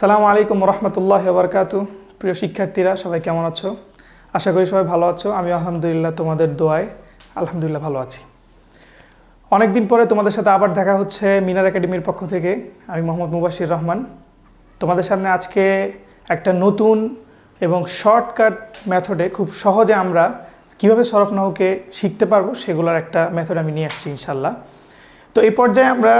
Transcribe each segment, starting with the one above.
সালামু আলাইকুম রহমতুল্লাহ বরকাত প্রিয় শিক্ষার্থীরা, সবাই কেমন আছো? আশা করি সবাই ভালো আছো। আমি আলহামদুলিল্লাহ তোমাদের দোয়ায় আলহামদুলিল্লাহ ভালো আছি। অনেক দিন পরে তোমাদের সাথে আবার দেখা হচ্ছে মিনার একাডেমির পক্ষ থেকে। আমি মোহাম্মদ মুবাশির রহমান। তোমাদের সামনে আজকে একটা নতুন এবং শর্টকাট মেথডে খুব সহজে আমরা কীভাবে সরফ নাহুকে শিখতে পারব সেগুলোর একটা মেথড আমি নিয়ে আসছি ইনশাল্লাহ তো এই পর্যায়ে আমরা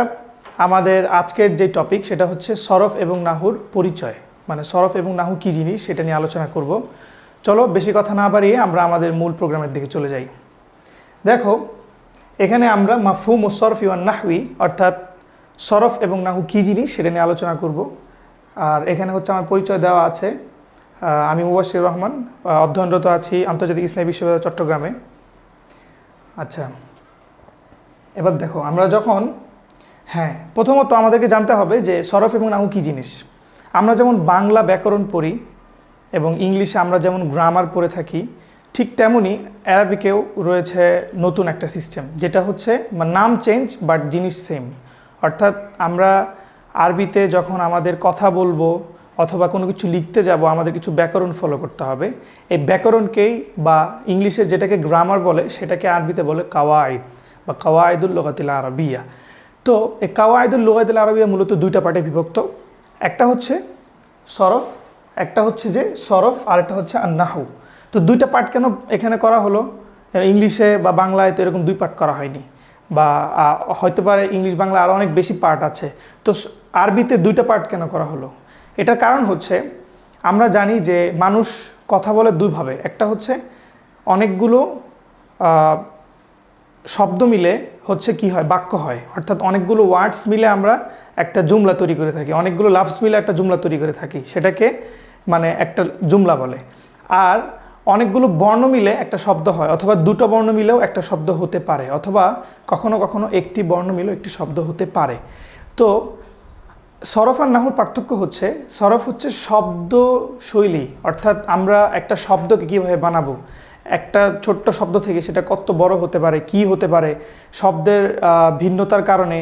আমাদের আজকের যে টপিক সেটা হচ্ছে সরফ এবং নাহুর পরিচয়। মানে সরফ এবং নাহু কী জিনিস সেটা নিয়ে আলোচনা করব। চলো বেশি কথা না বাড়িয়ে আমরা আমাদের মূল প্রোগ্রামের দিকে চলে যাই। দেখো, এখানে আমরা মাফহুম ও সরফ ইউন নাহউই অর্থাৎ সরফ এবং নাহু কী জিনিস সেটা নিয়ে আলোচনা করব। আর এখানে হচ্ছে আমার পরিচয় দেওয়া আছে। আমি মুবাশির রহমান অধ্যয়নরত আছি আন্তর্জাতিক ইসলামী বিশ্ববিদ্যালয় চট্টগ্রামে। আচ্ছা এবার দেখো, আমরা যখন হ্যাঁ প্রথমত আমাদেরকে জানতে হবে যে সরফ এবং নাহু কী জিনিস? আমরা যেমন বাংলা ব্যাকরণ পড়ি এবং ইংলিশে আমরা যেমন গ্রামার পড়ে থাকি, ঠিক তেমনই অ্যারাবিকেও রয়েছে নতুন একটা সিস্টেম, যেটা হচ্ছে নাম চেঞ্জ বাট জিনিস সেম অর্থাৎ আমরা আরবিতে যখন আমাদের কথা বলব অথবা কোনো কিছু লিখতে যাব, আমাদের কিছু ব্যাকরণ ফলো করতে হবে। এই ব্যাকরণকেই বা ইংলিশে যেটাকে গ্রামার বলে, সেটাকে আরবিতে বলে কাওয়াইদ বা কাওয়াইদুল লোকাতিল আরবিয়া। তো এই কাওয়াইদুল লোকাতিল আরবিয়া মূলত দুইটা পার্টে বিভক্ত। একটা হচ্ছে সরফ, একটা হচ্ছে যে সরফ, আর একটা হচ্ছে আন্নাহু তো দুইটা পার্ট কেন এখানে করা হলো? ইংলিশে বা বাংলায় তো এরকম দুই পার্ট করা হয়নি। বা হয়তো পারে ইংলিশ বাংলা আরও অনেক বেশি পার্ট আছে। তো আরবিতে দুইটা পার্ট কেন করা হলো? এটার কারণ হচ্ছে, আমরা জানি যে মানুষ কথা বলে দুইভাবে। একটা হচ্ছে অনেকগুলো শব্দ মিলে হচ্ছে কি হয়? বাক্য হয়। অর্থাৎ অনেকগুলো ওয়ার্ডস মিলে আমরা একটা জুমলা তৈরি করে থাকি। অনেকগুলো লাভস মিলে একটা জুমলা তৈরি করে থাকি। সেটাকে মানে একটা জুমলা বলে। আর অনেকগুলো বর্ণ মিলে একটা শব্দ হয়, অথবা দুটো বর্ণ মিলেও একটা শব্দ হতে পারে, অথবা কখনো কখনো একটি বর্ণ মিলেও একটি শব্দ হতে পারে। তো সরফ আর নাহুর পার্থক্য হচ্ছে, সরফ হচ্ছে শব্দ শৈলী অর্থাৎ আমরা একটা শব্দকে কীভাবে বানাবো? একটা ছোট্ট শব্দ থেকে সেটা কত বড় হতে পারে, কি হতে পারে, শব্দের ভিন্নতার কারণে,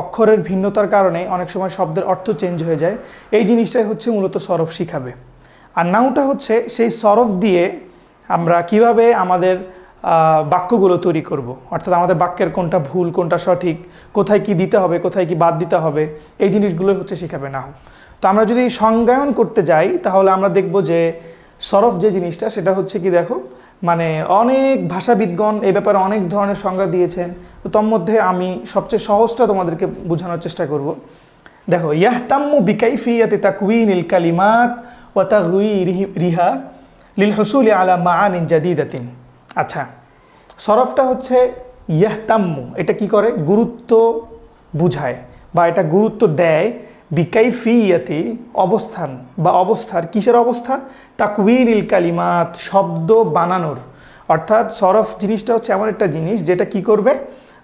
অক্ষরের ভিন্নতার কারণে অনেক সময় শব্দের অর্থ চেঞ্জ হয়ে যায়। এই জিনিসটাই হচ্ছে মূলত সরফ শিখাবে। আর নাউটা হচ্ছে সেই সরফ দিয়ে আমরা কীভাবে আমাদের বাক্যগুলো তৈরি করব। অর্থাৎ আমাদের বাক্যের কোনটা ভুল, কোনটা সঠিক, কোথায় কি দিতে হবে, কোথায় কি বাদ দিতে হবে, এই জিনিসগুলো হচ্ছে শেখাবে নাহু তো আমরা যদি সংজ্ঞায়ন করতে যাই, তাহলে আমরা দেখব যে সরফ যে জিনিসটা, সেটা হচ্ছে কি দেখো মানে অনেক ভাষাবিদগণ এ ব্যাপারে অনেক ধরনের সংজ্ঞা দিয়েছেন। তো তোর মধ্যে আমি সবচেয়ে সহজটা তোমাদেরকে বোঝানোর চেষ্টা করব। দেখো ইয়াহ তাম্মু ইয়াহতাম্মু বিকাইফিয়াতি তাকউইনিল কালিমাত ওয়া তাগয়িরিহি রিহা লিল হুসুলি আলা মাআনিন জাদিদাতিন। আচ্ছা সরফটা হচ্ছে ইয়াহতাম্মু। এটা কি করে? গুরুত্ব বুঝায় বা এটা গুরুত্ব দেয় বিকাইফিয়াতি অবস্থান বা অবস্থার কিসের অবস্থা? তাকউইনিল কালিমাত, শব্দ বানানোর। অর্থাৎ সরফ জিনিসটা হচ্ছে এমন একটা জিনিস যেটা কি করবে?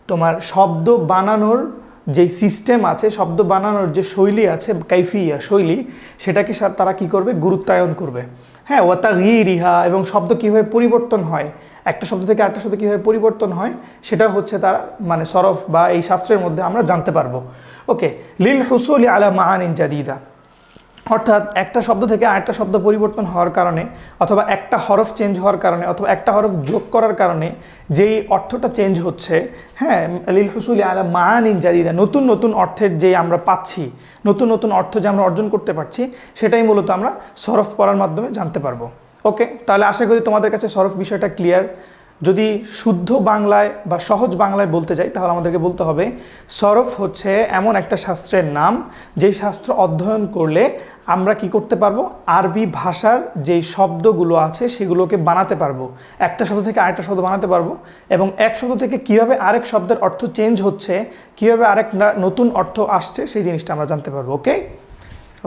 তোমার শব্দ বানানোর যে সিস্টেম আছে, শব্দ বানানোর যে শৈলী আছে, কাইফিয়া শৈলী, সেটাকে তারা কি করবে? গুরুত্বায়ন করবে। হ্যাঁ ওয়াতা রিহা এবং শব্দ কীভাবে পরিবর্তন হয়? একটা শব্দ থেকে আরেকটা শব্দ কীভাবে পরিবর্তন হয়? সেটা হচ্ছে তারা মানে সরফ বা এই শাস্ত্রের মধ্যে আমরা জানতে পারব। ওকে, লিল হুসুলি আলা মাহানিন জাদিদা। অর্থাৎ একটা শব্দ থেকে আরেকটা শব্দ পরিবর্তন হওয়ার কারণে অথবা একটা হরফ চেঞ্জ হওয়ার কারণে অথবা একটা হরফ যোগ করার কারণে যেই অর্থটা চেঞ্জ হচ্ছে হ্যাঁ লিল হুসুলি আলা মান জাদিদা, নতুন নতুন অর্থের যে আমরা পাচ্ছি, নতুন নতুন অর্থ যে আমরা অর্জন করতে পারছি, সেটাই মূলত আমরা সরফ পড়ার মাধ্যমে জানতে পারব। ওকে, তাহলে আশা করি তোমাদের কাছে সরফ বিষয়টা ক্লিয়ার যদি শুদ্ধ বাংলায় বা সহজ বাংলায় বলতে যাই, তাহলে আমাদেরকে বলতে হবে, সরফ হচ্ছে এমন একটা শাস্ত্রের নাম, যেই শাস্ত্র অধ্যয়ন করলে আমরা কি করতে পারব? আরবি ভাষার যেই শব্দগুলো আছে, সেগুলোকে বানাতে পারব। একটা শব্দ থেকে আরেকটা শব্দ বানাতে পারব। এবং এক শব্দ থেকে কীভাবে আরেক শব্দের অর্থ চেঞ্জ হচ্ছে, কীভাবে আরেক নতুন অর্থ আসছে, সেই জিনিসটা আমরা জানতে পারব ওকে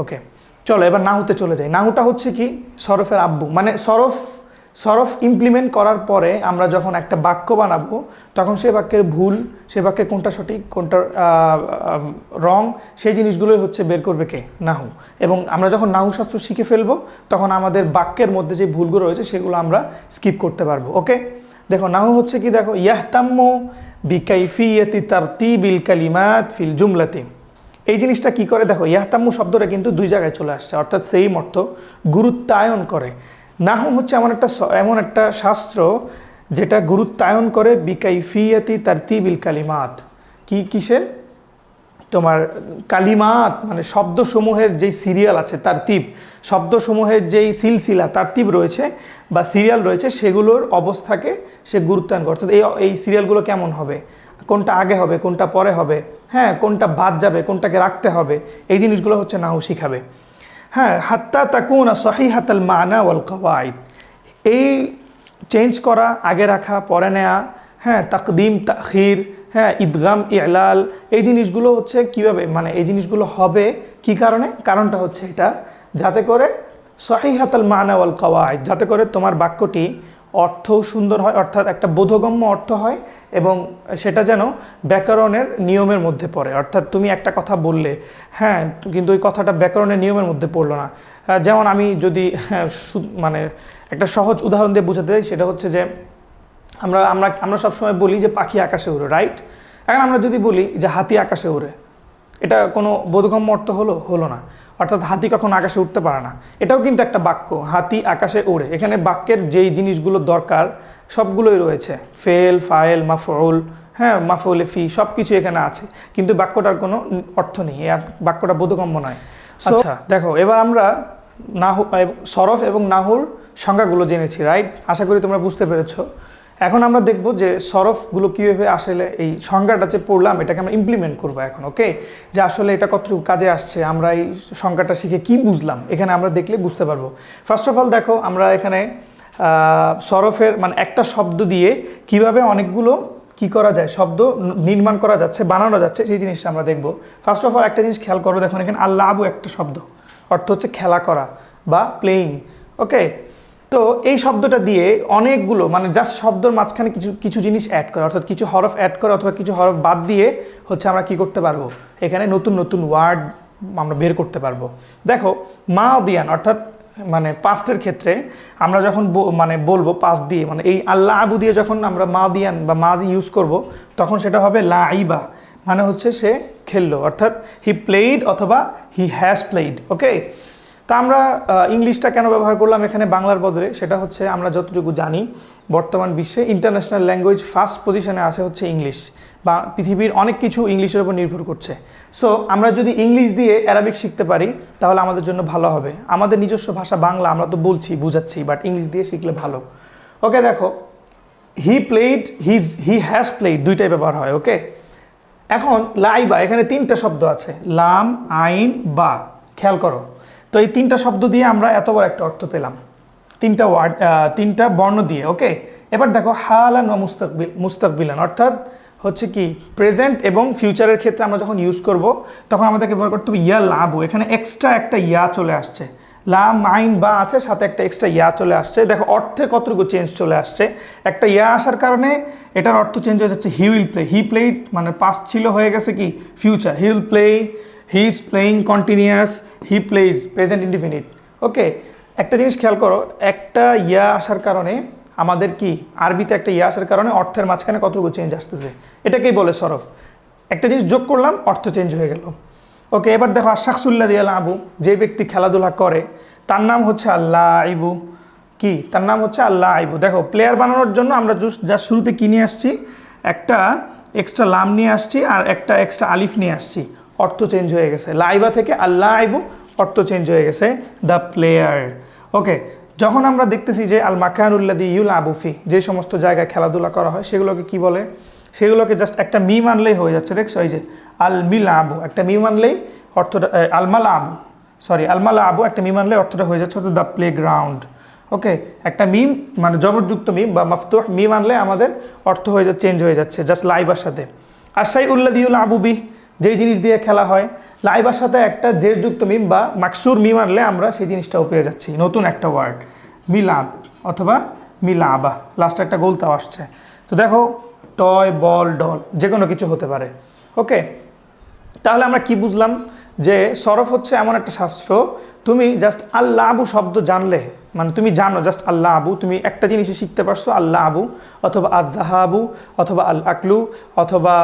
ওকে চলো, এবার নাহুতে চলে যাই। নাহুটা হচ্ছে কি? সরফের আব্বু। মানে সরফ সরফ ইমপ্লিমেন্ট করার পরে আমরা যখন একটা বাক্য বানাবো, তখন সে বাক্যের ভুল, সে বাক্যে কোনটা সঠিক কোনটা রং সেই জিনিসগুলোই হচ্ছে বের করবে কে? নাহু। এবং আমরা যখন নাহু শাস্ত্র শিখে ফেলব, তখন আমাদের বাক্যের মধ্যে যে ভুলগুলো রয়েছে, সেগুলো আমরা স্কিপ করতে পারব ওকে দেখো, নাহু হচ্ছে কি? দেখো, ইয়াহতাম্মু বিকাইফিয়াতি তারতিবিল কালিমাত ফিল জুমলাতি। এই জিনিসটা কি করে? দেখো, ইয়াহতাম্মু শব্দটা কিন্তু দুই জায়গায় চলে আসছে, অর্থাৎ সেই অর্থ গুরুত্বায়ন করে। নাহু হচ্ছে এমন একটা এমন একটা শাস্ত্র যেটা গুরুত্বায়ন করে বিকাই ফিয়াতি বিকাইফিয়াতি তারতিবিল কালিমাত। কি কিসের? তোমার কালিমাত মানে শব্দসমূহের যেই সিরিয়াল আছে তার তিপ শব্দসমূহের যেই সিলসিলা তার তিপ রয়েছে বা সিরিয়াল রয়েছে, সেগুলোর অবস্থাকে সে গুরুত্বায়ন করছে এই এই সিরিয়ালগুলো কেমন হবে? কোনটা আগে হবে, কোনটা পরে হবে? হ্যাঁ কোনটা বাদ যাবে, কোনটাকে রাখতে হবে? এই জিনিসগুলো হচ্ছে নাহু শিখাবে। হ্যাঁ হাত্তা তাকুন সহি হাতাল মানা ওয়াল কওয়াইদ এই চেঞ্জ করা, আগে রাখা, পরে নেয়া হ্যাঁ তাকদিম, তাখির হ্যাঁ ঈদগাম ইলাল, এই জিনিসগুলো হচ্ছে কীভাবে মানে এই জিনিসগুলো হবে কি কারণে? কারণটা হচ্ছে এটা, যাতে করে সহি হাতাল মানা ওয়াল কওয়ায় যাতে করে তোমার বাক্যটি অর্থও সুন্দর হয় অর্থাৎ একটা বোধগম্য অর্থ হয় এবং সেটা যেন ব্যাকরণের নিয়মের মধ্যে পড়ে। অর্থাৎ তুমি একটা কথা বললে হ্যাঁ কিন্তু ওই কথাটা ব্যাকরণের নিয়মের মধ্যে পড়ল না। যেমন আমি যদি হ্যাঁ, মানে একটা সহজ উদাহরণ দিয়ে বোঝাতে চাই সেটা হচ্ছে যে আমরা আমরা আমরা সবসময় বলি যে পাখি আকাশে উড়ে রাইট? এখন আমরা যদি বলি যে হাতি আকাশে উড়ে এটা কোনো বোধগম্য অর্থ হলো হলো না। অর্থাৎ হাতি কখন আকাশে উঠতে পারে না। এটাও কিন্তু একটা বাক্য হাতি আকাশে উড়ে। এখানে বাক্যের যেই জিনিসগুলো দরকার সবগুলোই রয়েছে। ফেল ফাইল মাফউল হ্যাঁ মাফউল ফি সব কিছু এখানে আছে। কিন্তু বাক্যটার কোনো অর্থ নেই আর বাক্যটা বোধগম্য নয়। আচ্ছা। দেখো এবার আমরা নাহু সরফ এবং নাহুর সংজ্ঞাগুলো জেনেছি রাইট? আশা করি তোমরা বুঝতে পেরেছ। এখন আমরা দেখব যে সরফগুলো কীভাবে আসলে এই সংজ্ঞাটা যে পড়লাম, এটাকে আমরা ইমপ্লিমেন্ট করব এখন ওকে যে আসলে এটা কতটুকু কাজে আসছে, আমরা এই সংজ্ঞাটা শিখে কি বুঝলাম, এখানে আমরা দেখলে বুঝতে পারব। ফার্স্ট অফ অল দেখো, আমরা এখানে সরফের মানে একটা শব্দ দিয়ে কীভাবে অনেকগুলো কি করা যায়, শব্দ নির্মাণ করা যাচ্ছে, বানানো যাচ্ছে, সেই জিনিসটা আমরা দেখব। ফার্স্ট অফ অল একটা জিনিস খেয়াল করো, দেখুন এখানে আল্লাহ একটা শব্দ, অর্থ হচ্ছে খেলা করা বা প্লেয়িং ওকে তো এই শব্দটা দিয়ে অনেকগুলো মানে জাস্ট শব্দর মাঝখানে কিছু কিছু জিনিস অ্যাড করে, অর্থাৎ কিছু হরফ অ্যাড করে অথবা কিছু হরফ বাদ দিয়ে হচ্ছে আমরা কি করতে পারব? এখানে নতুন নতুন ওয়ার্ড আমরা বের করতে পারব। দেখো, মা দিয়ান অর্থাৎ মানে পাস্টের ক্ষেত্রে আমরা যখন মানে বলব পাস দিয়ে মানে এই আল্লাহ আবু দিয়ে যখন আমরা মা দিয়ান বা মাজি ইউজ করব, তখন সেটা হবে লা আইবা মানে হচ্ছে সে খেললো, অর্থাৎ হি প্লেইড অথবা হি হ্যাজ প্লেইড ওকে তা আমরা ইংলিশটা কেন ব্যবহার করলাম এখানে বাংলার বদলে? সেটা হচ্ছে আমরা যতটুকু জানি, বর্তমান বিশ্বে ইন্টারন্যাশনাল ল্যাঙ্গুয়েজ ফার্স্ট পজিশনে আছে হচ্ছে ইংলিশ বা পৃথিবীর অনেক কিছু ইংলিশের উপর নির্ভর করছে। সো আমরা যদি ইংলিশ দিয়ে অ্যারাবিক শিখতে পারি, তাহলে আমাদের জন্য ভালো হবে। আমাদের নিজস্ব ভাষা বাংলা আমরা তো বলছি, বুঝাচ্ছি বাট ইংলিশ দিয়ে শিখলে ভালো। ওকে দেখো he played his he has played দুইটাই ব্যবহার হয় ওকে এখন লাইবা এখানে তিনটা শব্দ আছে। লাম, আইন, বা। খেয়াল করো। তো এই তিনটা শব্দ দিয়ে আমরা এত বড় একটা অর্থ পেলাম। তিনটা ওয়ার্ড তিনটা বর্ণ দিয়ে ওকে এবার দেখো, হালান বা মুস্তাকবিল, মুস্তাকবিলান, অর্থাৎ হচ্ছে কি প্রেজেন্ট এবং ফিউচারের ক্ষেত্রে আমরা যখন ইউজ করব, তখন আমাদেরকে ব্যবহার করতে হবে, ইয়া লাভও এখানে এক্সট্রা একটা ইয়া চলে আসছে। লা মাইন বা আছে, সাথে একটা এক্সট্রা ইয়া চলে আসছে। দেখো অর্থে কতটুকু চেঞ্জ চলে আসছে? একটা ইয়া আসার কারণে এটার অর্থ চেঞ্জ হয়ে যাচ্ছে he will play he played মানে পাস্ট ছিল, হয়ে গেছে কি future he will play he is playing continuous he plays present indefinite okay একটা জিনিস খেয়াল করো, একটা ইয়া আসার কারণে আমাদের কি, আরবিতে একটা ইয়া আসার কারণে অর্থের মাঝখানে কতটুকু চেঞ্জ আসতেছে। এটাকেই বলে সরফ। একটা জিনিস যোগ করলাম, অর্থ চেঞ্জ হয়ে গেল। ওকে এবার দেখো আশাকসুল্লাহ দিয়াল আবু যে ব্যক্তি খেলাধুলা করে, তার নাম হচ্ছে আল্লাহ। আইবু কি? তার নাম হচ্ছে আল্লাহ। আইবু দেখো প্লেয়ার বানানোর জন্য আমরা জুস যা শুরুতে কিনে আসছি? একটা এক্সট্রা লাম নিয়ে আসছি আর একটা এক্সট্রা আলিফ নিয়ে আসছি। অর্থ চেঞ্জ হয়ে গেছে। লাইবা থেকে আল্লাহ আইবু অর্থ চেঞ্জ হয়ে গেছে দ্য প্লেয়ার। ওকে, যখন আমরা দেখতেছি যে আল মাকানুল্লাদি ইউল আবুফি যে সমস্ত জায়গায় খেলাধুলা করা হয়, সেগুলোকে কি বলে? সেগুলোকে জাস্ট একটা মি মানলেই হয়ে যাচ্ছে। দেখছ এই যে, আল মিল আবু একটা মি মানলেই অর্থটা আলমালা আবু সরি আলমালা আবু একটা মি মানলেই অর্থটা হয়ে যাচ্ছে অর্থাৎ দ্য প্লে গ্রাউন্ড ওকে, একটা মিম মানে জবরযুক্ত মিম বা মাফতুহ মিম আনলে আমাদের অর্থ হয়ে যাচ্ছে চেঞ্জ হয়ে যাচ্ছে জাস্ট লাইবার সাথে। আর সাই উল্লাদিউল আবুবি যেই জিনিস দিয়ে খেলা হয়, লাইবার সাথে একটা জেরযুক্ত মিম বা মাকসুর মিম আনলে আমরা সেই জিনিসটাও পেয়ে যাচ্ছি। নতুন একটা ওয়ার্ড মিলাব অথবা মিলাবা। লাস্টে একটা গোলতাও আসছে। তো দেখো টয় বল ডল যে কোনো কিছু হতে পারে। ওকে তাহলে আমরা কি বুঝলাম? যে সরফ হচ্ছে এমন একটা শাস্ত্র, তুমি জাস্ট আল্লাবু শব্দ জানলে মানে তুমি জানো জাস্ট আল্লাহ আবু, তুমি একটা জিনিসই শিখতে পারছ, আল্লাহ আবু, অথবা আদাহাবু অথবা আল আকলু অথবা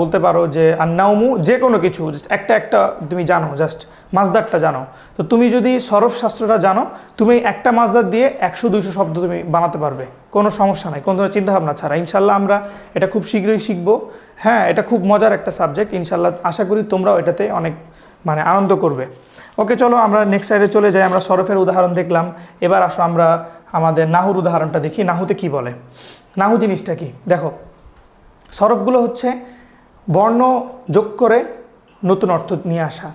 বলতে পারো যে আন্নাউমু যে কোনো কিছু, just একটা একটা তুমি জানো জাস্ট মাজদারটা জানো। তো তুমি যদি সরফ শাস্ত্রটা জানো, তুমি একটা মাজদার দিয়ে একশো, দুইশো শব্দ তুমি বানাতে পারবে। কোনো সমস্যা নাই, কোনো ধরনের চিন্তাভাবনা ছাড়া। ইনশাল্লাহ আমরা এটা খুব শীঘ্রই শিখব। হ্যাঁ এটা খুব মজার একটা সাবজেক্ট ইনশাল্লাহ আশা করি তোমরাও এটাতে অনেক মানে আনন্দ করবে। ওকে, চলো আমরা নেক্সট সাইডে চলে যাই, আমরা সরফের উদাহরণ দেখলাম। এবার আসো আমরা আমাদের নাহুর উদাহরণটা দেখি, নাহুতে কি বলে? নাহু জিনিসটা কি? দেখো, সরফগুলো হচ্ছে বর্ণ যোগ করে নতুন অর্থ নিয়ে আসা।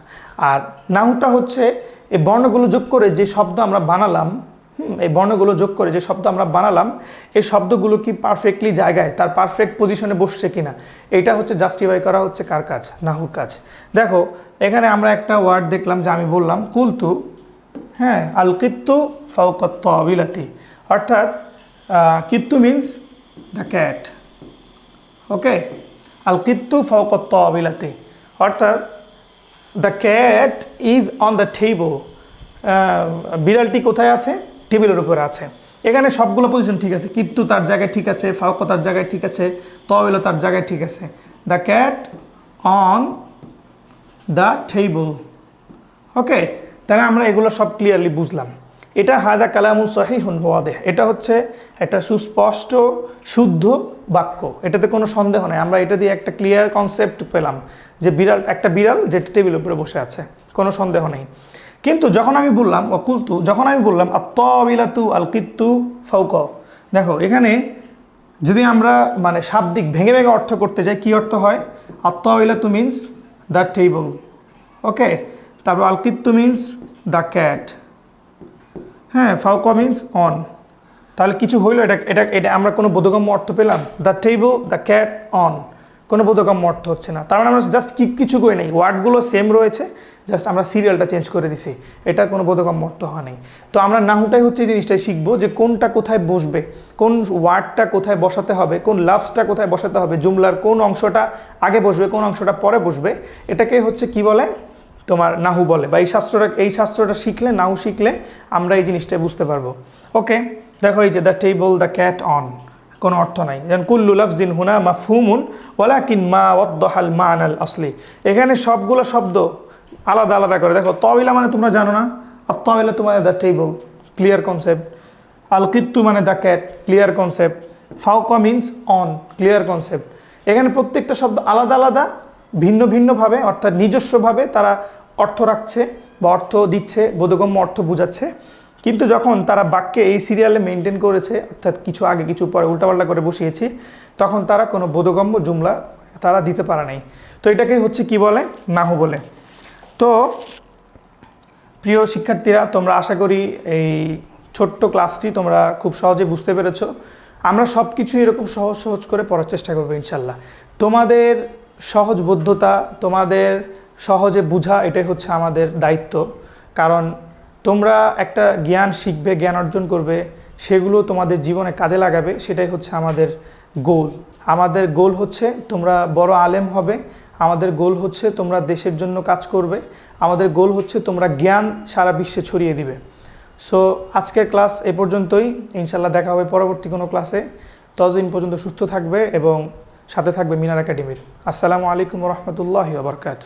আর নাহুটা হচ্ছে, এই বর্ণগুলো যোগ করে যে শব্দ আমরা বানালাম এই বর্ণগুলো যোগ করে যে শব্দ আমরা বানালাম, এই শব্দগুলো কি পারফেক্টলি জায়গায়, তার পারফেক্ট পজিশনে বসছে কিনা? এটা হচ্ছে জাস্টিফাই করা হচ্ছে কার কাজ? নাহুর কাজ। দেখো, এখানে আমরা একটা ওয়ার্ড দেখলাম যে আমি বললাম, কুলতু হ্যাঁ আল কিত্তু ফাউকত্ত বিলাতি অর্থাৎ কিত্তু মিন্স দ্য ক্যাট ওকে আল কিত্তু ফাউকত্ত বিলাতি অর্থাৎ the cat is on the table বিড়ালটি কোথায় আছে? টেবিলের উপরে আছে। এখানে সবগুলো পজিশন ঠিক আছে। কিত্তু তার জায়গায় ঠিক আছে, ফাউক তার জায়গায় ঠিক আছে তবিল তার জায়গায় ঠিক আছে। The cat on the table okay তাহলে আমরা এগুলো সব ক্লিয়ারলি বুঝলাম। এটা হাদা কালামুল সহিহুন ওয়াদেহ এটা হচ্ছে একটা সুস্পষ্ট, শুদ্ধ বাক্য। এটাতে কোনো সন্দেহ নেই। আমরা এটা দিয়ে একটা ক্লিয়ার কনসেপ্ট পেলাম যে বিড়াল, একটা বিড়াল যেটা টেবিলের উপরে বসে আছে। কোনো সন্দেহ নেই। কিন্তু যখন আমি বললাম, অকুলতু, যখন আমি বললাম আত্মবিলাতু আল কিত্তু ফাউক দেখো, এখানে যদি আমরা মানে শাব্দিক ভেঙে ভেঙে অর্থ করতে যাই, কী অর্থ হয়? আত্মবিলাতু মিন্স দ্য টেবল ওকে? তারপর আলকিত্তু মিন্স দ্য ক্যাট হ্যাঁ ফাউক মিন্স অন তাহলে কিছু হইল, এটা এটা এটা আমরা কোনো বোধগম্য অর্থ পেলাম? The table the cat on কোনো বোধগম্য অর্থ হচ্ছে না। তার মানে আমরা জাস্ট কি কিছু করি নাই। ওয়ার্ডগুলো সেম রয়েছে জাস্ট আমরা সিরিয়ালটা চেঞ্জ করে দিছি। এটা কোনো বোধগম্য অর্থ হয় নাই। তো আমরা নাহুটাই হচ্ছে এই জিনিসটাই শিখব যে কোনটা কোথায় বসবে, কোন ওয়ার্ডটা কোথায় বসাতে হবে, কোন লাভসটা কোথায় বসাতে হবে, জুমলার কোন অংশটা আগে বসবে, কোন অংশটা পরে বসবে, এটাকে হচ্ছে কি বলে? তোমার নাহু বলে। বা এই শাস্ত্রটা এই শাস্ত্রটা শিখলে, নাহু শিখলে আমরা এই জিনিসটা বুঝতে পারব। ওকে দেখো এই যে the table the cat on কোনো অর্থ নাই। যেমন, কুল্লু লফজিন হুনা মাফহুমুন, ওয়ালাকিন মা ওয়াদ্দহাল মান আল আসলি। এখানে সবগুলো শব্দ আলাদা আলাদা করে। দেখো তবিলা মানে তোমরা জানো না, আর তবিলা তোমার দ্য টেবল ক্লিয়ার কনসেপ্ট আল কিত্তু মানে দ্য ক্যাট ক্লিয়ার কনসেপ্ট ফাউকা মিন্স অন ক্লিয়ার কনসেপ্ট এখানে প্রত্যেকটা শব্দ আলাদা আলাদা, ভিন্ন ভিন্নভাবে, অর্থাৎ নিজস্বভাবে তারা অর্থ রাখছে বা অর্থ দিচ্ছে, বোধগম্য অর্থ বোঝাচ্ছে। কিন্তু যখন তারা বাক্যে এই সিরিয়ালে মেনটেন করেছে, অর্থাৎ কিছু আগে কিছু পরে উল্টাপাল্টা করে বসিয়েছি, তখন তারা কোনো বোধগম্য জুমলা তারা দিতে পারে নাই। তো এটাকে হচ্ছে কি বলে? নাহু বলে। তো প্রিয় শিক্ষার্থীরা, তোমরা আশা করি এই ছোট্ট ক্লাসটি তোমরা খুব সহজে বুঝতে পেরেছ। আমরা সব কিছু এরকম সহজ সহজ করে পড়ার চেষ্টা করব ইনশাল্লাহ। তোমাদের সহজবোধ্যতা তোমাদের সহজে বোঝা, এটাই হচ্ছে আমাদের দায়িত্ব। কারণ তোমরা একটা জ্ঞান শিখবে, জ্ঞান অর্জন করবে, সেগুলো তোমাদের জীবনে কাজে লাগাবে, সেটাই হচ্ছে আমাদের গোল আমাদের গোল হচ্ছে তোমরা বড় আলেম হবে, আমাদের গোল হচ্ছে তোমরা দেশের জন্য কাজ করবে, আমাদের গোল হচ্ছে তোমরা জ্ঞান সারা বিশ্বে ছড়িয়ে দিবে। সো আজকের ক্লাস এ পর্যন্তই ইনশাল্লাহ দেখা হবে পরবর্তী কোনো ক্লাসে ততদিন পর্যন্ত সুস্থ থাকবে এবং সাথে থাকবে মিনার একাডেমির। আসসালামু আলাইকুম রহমতুল্লাহ বরকাত